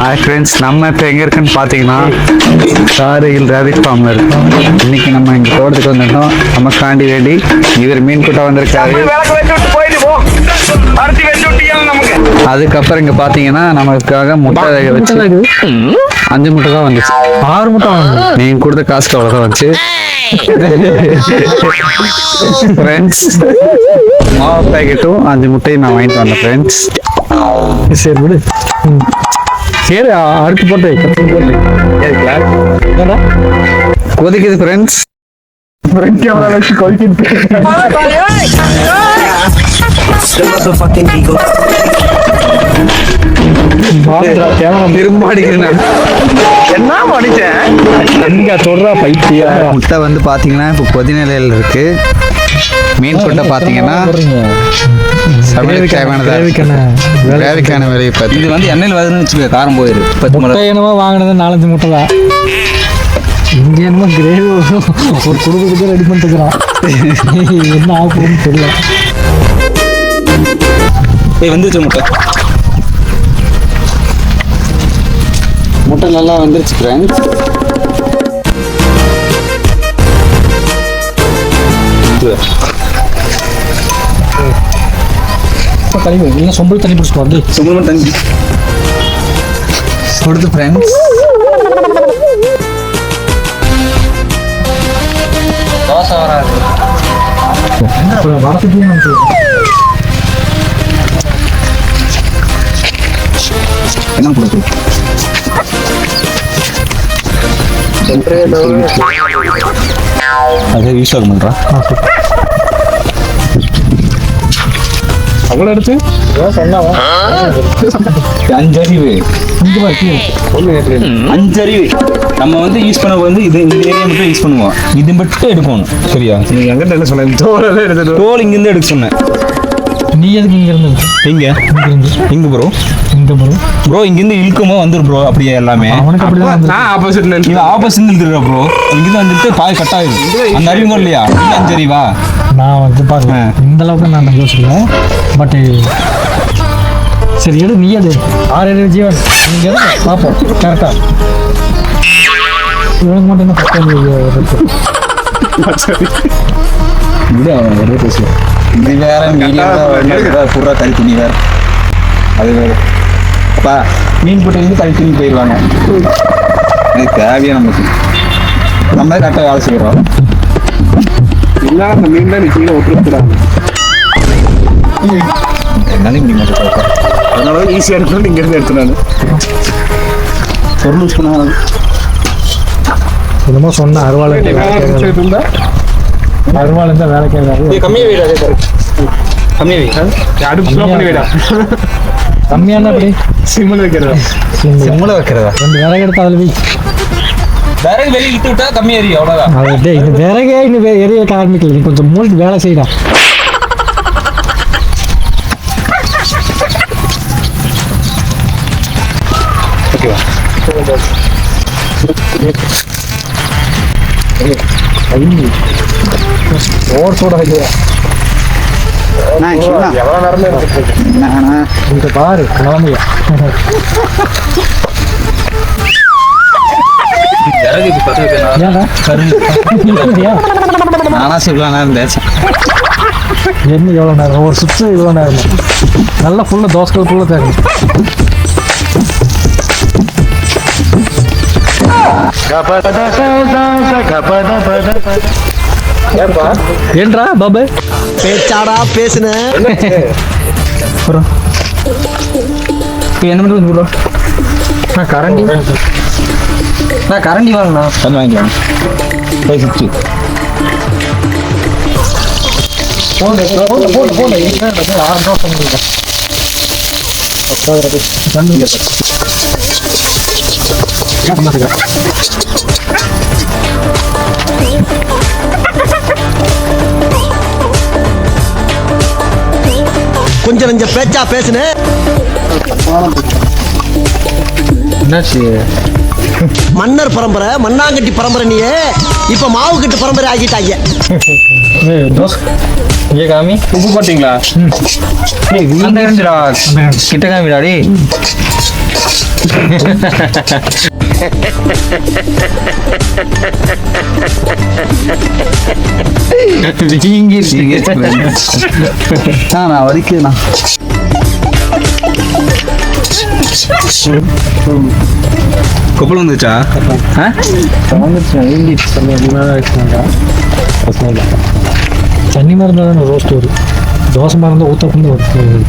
Hi friends நம்ம இப்போ எங்கே இருக்குன்னு பார்த்தீங்கன்னா காரையில் ரேபிட் ஃபார்மில் இருக்கோம். இன்னைக்கு நம்ம இங்கே தோட்டத்துக்கு வந்துட்டோம் நமக்காண்டி வேண்டி இவர் மீன் கூட்டம் வந்திருக்காரு. அதுக்கப்புறம் இங்கே பார்த்தீங்கன்னா நமக்காக முட்டை வேக வச்சு அஞ்சு முட்டை தான் வந்துச்சு. ஆறு முட்டை நீங்கள் கொடுத்த காசுக்கு அவ்வளோதான் வந்துச்சு. ஃப்ரெண்ட்ஸ் மாவு பேக்கெட்டும் அஞ்சு முட்டையும் நான் வாங்கிட்டு வந்தேன் ஃப்ரெண்ட்ஸ் சரி விடு. சரி அடுத்து போட்டு? கொதிக்குது ஃப்ரெண்ட்ஸ் ஃப்ரண்ட் கேமரா வச்சு என்ன எங்க பைத்தியா முட்டை வந்து பார்த்தீங்கன்னா இப்போ கொதிநிலையில் இருக்கு. மீன் கொட்டை பார்த்தீங்கன்னா சமையலுக்கு தேவையானதா வேலைக்கான வேலையை பார்த்து. இது வந்து எண்ணெயில் வருதுன்னு வச்சுக்க காரம் போயிரு. பத்து முட்டை என்னமோ வாங்கினது நாலஞ்சு முட்டை தான். இங்க என்னமோ கிரேவி ஒரு குடும்பத்துக்கு ரெடி பண்ணிட்டுக்கிறான் என்ன ஆக போகுதுன்னு தெரியல. ஏய் வந்துருச்சு முட்டை? முட்டை நல்லா வந்துருச்சு ஃப்ரெண்ட்ஸ் இப்போ தண்ணி இல்லை சொம்பல் தண்ணி பிடிச்சிட்டு வந்து சும்மா தண்ணி கொடுத்து ஃப்ரெண்ட்ஸ் தோசை வராது வரத்துக்கு நமக்கு என்ன கொடுக்கு அதே யூஸ் ஆக பண்ணுறா அவ்வளோ எடுத்து அஞ்சறிவு இங்கே அஞ்சறிவு. நம்ம வந்து யூஸ் பண்ண வந்து இது இந்த ஏரியா மட்டும் யூஸ் பண்ணுவோம். இது மட்டும் எடுக்கணும் சரியா? நீ எங்கிட்ட என்ன சொன்ன தோலை எடுத்துட்டு தோல் இங்கிருந்து எடுக்க சொன்னேன். நீ எதுக்கு இங்கே இருந்து? எங்க? இங்கே இருந்து. ப்ரோ இங்கே ப்ரோ ப்ரோ இங்கிருந்து இழுக்குமோ வந்துரு ப்ரோ அப்படியே எல்லாமே. அவனுக்கு வந்து நான் ஆப்போசிட்ல இது ஆப்போசிட் இழுத்துடுற ப்ரோ இங்கிருந்து வந்துட்டு பாய் கட் ஆயிடும் அந்த அறிவு இல்லையா? அஞ்சறிவா? நான் வந்து பாருங்க. இந்த அளவுக்கு நான் யோசிக்கல பட் சரி எடு நீ எடு. ஆறு ஏழு ஜீவன். நீங்க எடு பார்ப்போம் கரெக்டா இவனுக்கு மட்டும் என்ன பக்கம் இது அவன் வேற பேசுவான் இது வேற புறா கறி துணி வேற. அது வேற. அப்பா மீன் போட்டு கறி துணி போயிடுவாங்க எனக்கு தேவையா நமக்கு? நம்ம கரெக்டாக வேலை செய்கிறோம் இல்ல அந்த மீன் தான் நீ கீழே விட்டுருக்குறாங்க என்னால இப்படி மட்டும் அதனால ஈஸியா இருக்கணும் இங்க இருந்து எடுத்துனானு பொருள் யூஸ் பண்ண என்னமோ சொன்ன அருவாள் அருவாள் இருந்தா வேலை கேட்காது கம்மியாக வீடு அதே கம்மியாக வீடு. அடுப்பு பண்ணி வைடா? கம்மியான அப்படி? சிம்மில் வைக்கிறதா? செம்மலை. வைக்கிறதா? ரெண்டு விறகு எடுத்து அதில் வை. வேற வெளியே இழுத்து விட்டா கம்மி ஏறி அவ்வளோதான் அது இந்த விறகே இன்னும் எரிய ஆரம்பிக்கல நீ கொஞ்சம் மூழ்கி வேலை செய்யடா ஓவர் சூட வைக்கிற எவ்வளவு நேரமே இந்த பாரு குழந்தைய நானா சிவலாம் நேரம் தேய்ச்சேன் என்ன எவ்வளோ நேரம் ஒரு சுற்று இவ்வளோ நேரம் நல்லா ஃபுல்லாக தோசை ஃபுல்லாக தேவை ஏன்றா பாபு பேச்சாடா பேசுன என்ன பண்ணுறது ப்ரோ நான் கரண்டி நான் கரண்டி வாங்கண்ணா. அது வாங்கிக்கலாம். ஃபைவ் சிக்ஸ்டி என்ன ஆறு ரூபா சொன்னீங்க கொஞ்சம் நஞ்ச பேச்சா பேசுன. என்னாச்சு? மன்னர் பரம்பரை மண்ணாங்கட்டி பரம்பரை நீயே. இப்ப மாவு கட்டு பரம்பரை ஆகிட்டாங்க. இங்கே காமி. உப்பு போட்டிங்களா? கிட்ட காமிடா டேய். ஆ நான் வலிக்குதுண்ணா கொப்பளம் வந்துச்சா தண்ணி மருந்து தானே ரோஸ்ட் வரும். தோசை மருந்து ஊற்றப்பந்து வரும்.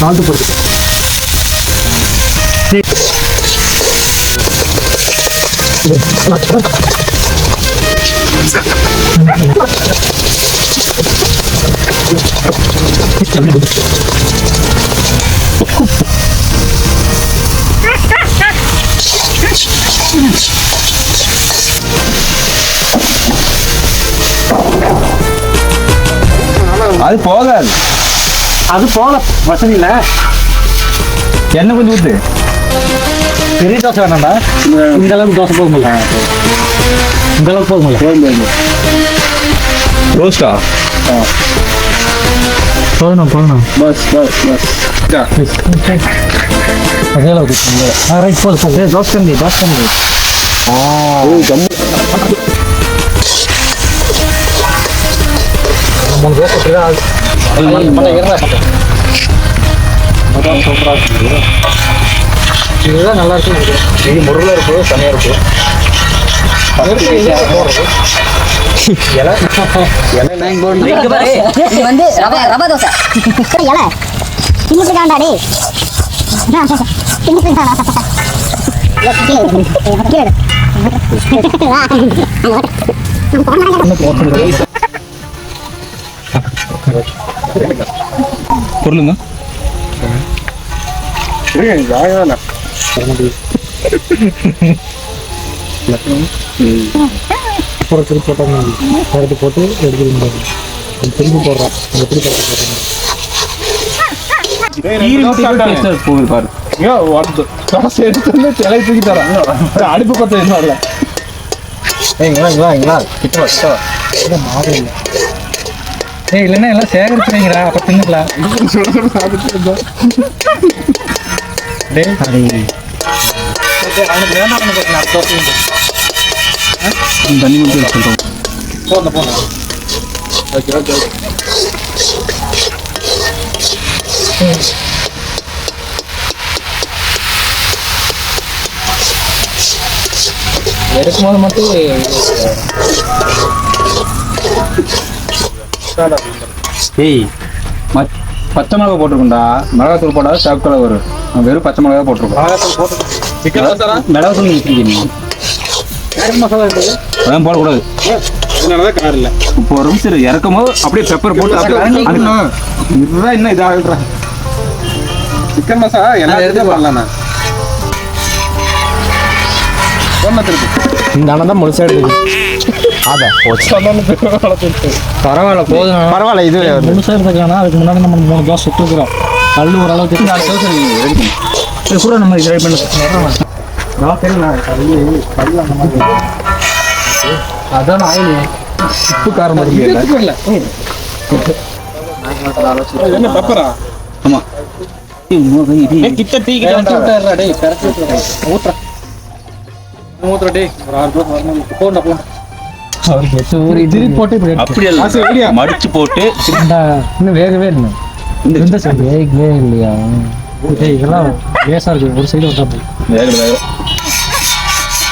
சால்ட்டு போட்டு அது போகாது. அது போல வசதி இல்லை. எண்ணெய் கொஞ்சம் ஊத்து. பெரிய தோசை வேணாம்டா. இந்த அளவுக்கு தோசை போதுமில்ல. இந்த அளவுக்கு போதுமில்ல. ரோஸ்டா போதும் போதும் பஸ் பஸ் பஸ் அதே அளவுக்கு ஆ ரைட் போதும் போதும் தோசை கம்பி தோசை கம்பி மூணு தோசை அப்படிதான் ஆகுது. பண்ண, பண்ண, இருடா, பண்ண. அதான் சூப்பரா இருக்கு. இதுதான் நல்லா இருக்கு இது முருகலா இருக்கு செமையா இருக்கு இங்க பாரு இது வந்து ரவா ரவா தோசை இலை தின்னுட்டு டே தின்னுட்டு பொருளுங்க. அப்புறம் திருப்பி போட்டாங்க. எடுத்து போட்டு எடுத்து திருப்பி போடுறான் எப்படி தூக்கி தரேன். அடுப்பு பத்த என்ன வரல. ஏய் இல்லைன்னா எல்லாம் சேகரிச்சுறீங்களா அப்போ தின்னுக்கலாம் டேய். அவனுக்கு வேணாம் தண்ணி மட்டும் சொல்றோம் போன போன எடுக்கும்போது மட்டும் ஏய் பச்சை மிளகா போட்டிருக்கோம்டா மிளகாத்தூள் போடாத கலர் வரும் வெறும் பச்சை மிளகா போட்டிருக்கோம் மிளகாத்தூள் வச்சிருக்கீங்க மசாலா இருக்குது அதான் போடக்கூடாது? அதனாலதான் கார் இல்ல. இப்போ ஒரு நிமிஷம். இறக்கும் போது அப்படியே பெப்பர் போட்டு இதுதான் இன்னும் இதாக சிக்கன் மசாலா எல்லாம் எடுத்து சொன்ன திருப்பி. இந்த அண்ணன் தான் முழுசா எடுக்குது பரவாயில்ல போதும் பரவாயில்ல இது முழுசா எடுத்துக்கலாம் அதுக்கு முன்னாடி நம்ம மூணு தோசை சுட்டுக்கிறோம் கல் ஓரளவுக்கு நாலு பண்ணு இது கூட நம்ம இது ரெடி பண்ணி அதான் ஆயில் உப்பு காரம் மதிக்கல என்ன பெப்பரா ஆமா கிட்ட டீ டேய் இறக்கி விட்டாரு ஊத்துறேன் ஒரு ஆறு பேர் போண்டா போண்டா மடிச்சு போட்டு இன்னும் வேகவே இல்லை இந்த சைடு. வேகவே இல்லையா? டேய் இதெல்லாம் லேசா இருக்கு. ஒரு சைடு வந்தா போய் வேக வேக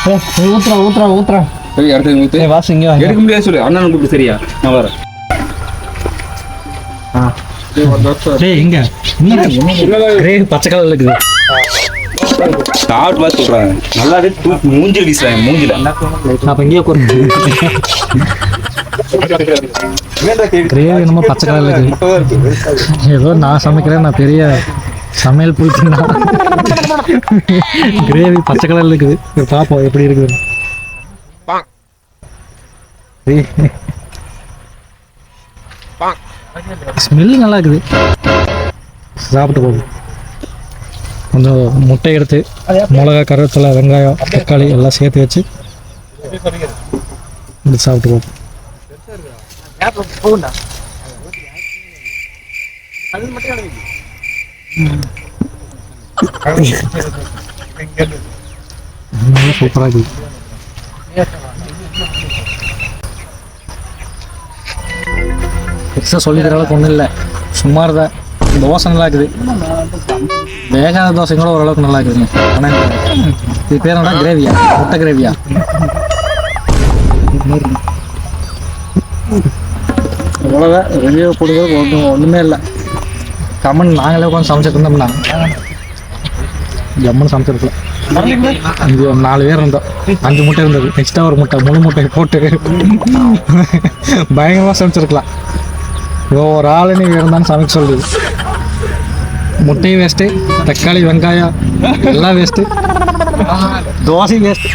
ஏய், நீ ஊத்துறா ஊத்துறா சரி அடுத்து ஊத்து ஏய் வாசு எடுக்க முடியாது சொல்லு அண்ணன் கூப்பிட்டு சரியா நான் வரேன் டேய் இங்க கிரேவி பச்சை கலர்ல இருக்குது சாப்பிட்டு பார்த்து சொல்றாங்க நல்லாவே தூக்கி மூஞ்சில் வீசுறாங்க மூஞ்சில அப்ப இங்கேயே உட்காரு கிரேவி என்னமோ பச்சை கலர்ல இருக்குது ஏதோ நான் சமைக்கிறேன் நான் பெரிய சமையல் புளிச்சுனா கிரேவி பச்சை கலர்ல இருக்குது. சரி, பாப்போம் எப்படி இருக்குது ஸ்மெல்லு நல்லா இருக்குது. சாப்பிட்டு போகும் கொஞ்சம் முட்டை எடுத்து மிளகா கருவேப்பிலை வெங்காயம் தக்காளி எல்லாம் சேர்த்து வச்சு இப்படி சாப்பிட்டு போகும் சூப்பராக இருக்குது பெருசாக சொல்லி அளவுக்கு ஒன்றும் இல்லை. சும்மா இருந்தா தோசை நல்லா இருக்குது வேகாத தோசை கூட ஓரளவுக்கு நல்லா இருக்குதுங்க ஆனால் இது பேர் என்ன கிரேவியா முட்டை கிரேவியா அவ்வளோதான் வெளியே கொடுக்குறது ஒன்றும் ஒன்றுமே இல்லை. கம்மன் நாங்களே உட்காந்து சமைச்சிட்டு இருந்தோம்னா ஜம்முன்னு சமைச்சிருக்கலாம் அஞ்சு நாலு பேர் இருந்தோம். அஞ்சு முட்டை இருந்தது. எக்ஸ்ட்ரா ஒரு முட்டை முழு முட்டையை போட்டு பயங்கரமாக சமைச்சிருக்கலாம். ஒவ்வொரு ஆளு நீ இருந்தாலும் சமைக்க சொல்லுது முட்டையும் வேஸ்ட்டு தக்காளி வெங்காயம் எல்லாம் வேஸ்ட்டு தோசையும் வேஸ்ட்டு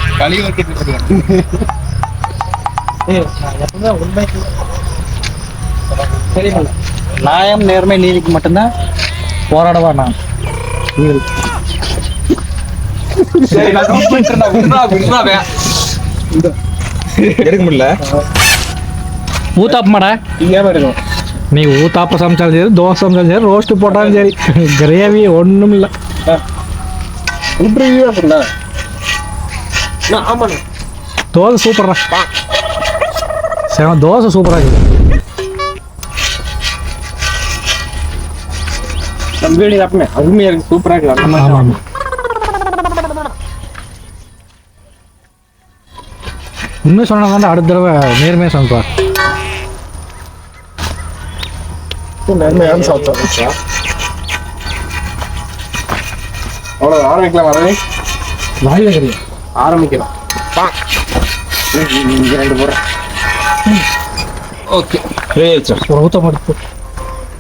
நியாயம் நேர்மை நீதிக்கு மட்டும்தான் போராடவா நான்? எடுக்க முடியல. ஊத்தாப்பமாடா. நீ ஊத்தாப்பம் சமைச்சாலும் சரி தோசை சமைச்சாலும் சரி ரோஸ்ட் போட்டாலும் சரி கிரேவி ஒன்றும் இல்லை. தோசை சூப்பர்ரா. தோசை சூப்பராக இருக்குது வீடு அப்பமே அருமையா இருக்கு சூப்பரா இருக்கு ஆமாம் ஆமாம் உண்மை சொன்னா தான் அடுத்த தடவை நேர்மையாக சமைப்பா நன்மையான சாப்பிட்டோம் அவ்வளோ ஆரம்பிக்கலாம் வரவே வாயில் கிடையாது ஆரம்பிக்கலாம் இங்க ரெண்டு போறேன் ஓகே ஊத்தம் எடுத்து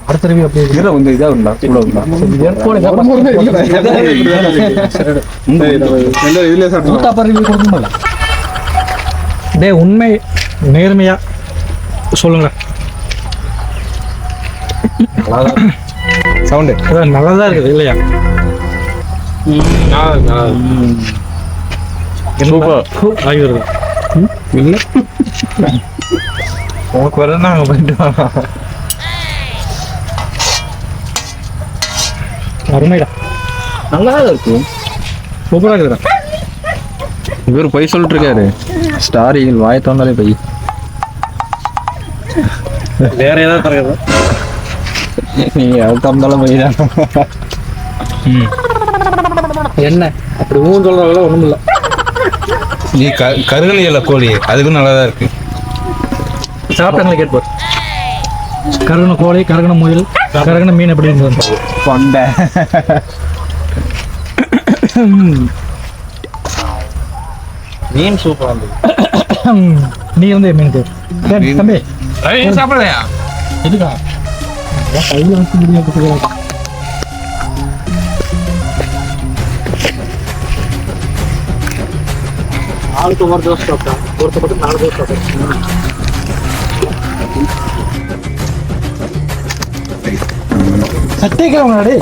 அடுத்த ரவி அப்படி இருக்கு. வந்து இதா இருந்தா கூட இருந்தா. இதுல ரிவ்யூ கொடுக்கணும்ல டேய் உண்மை நேர்மையா? சொல்லுங்க. சவுண்டு. நல்லதா இருக்குது இல்லையா? சூப்பர். ஆகிடுது உனக்கு வர நாங்க போயிட்டு அருமைடா. நல்லா இருக்கும். சூப்பராக இருக்குதுடா இவர் பொய் சொல்லிட்டு இருக்காரு ஸ்டார் ஈகிள் வாய தோந்தாலே பொய். வேற ஏதாவது தரது நீங்க அது தந்தாலும் பொய் தான் என்ன? அப்படி ஊன் சொல்றதெல்லாம் ஒண்ணும் இல்ல நீ க கருகணியல கோழி அதுக்கும் நல்லா தான் இருக்கு. சாப்பிட்டாங்களே கேட்பார் கருகண கோழி கருகண முயல் கருகண மீன் எப்படி இருந்தது கொண்ட. மீன் சூப்பர் வந்து நீ வந்து மீன் பேர் சரி, தம்பி. சாப்பிடலையா? எதுக்கா? கையில வச்சு முடியாது ஆளுக்கு ஒரு தோசை சாப்பிட்டேன். ஒருத்த மட்டும் நாலு தோசை சாப்பிட்டேன். சட்டை கிளம்புனாடி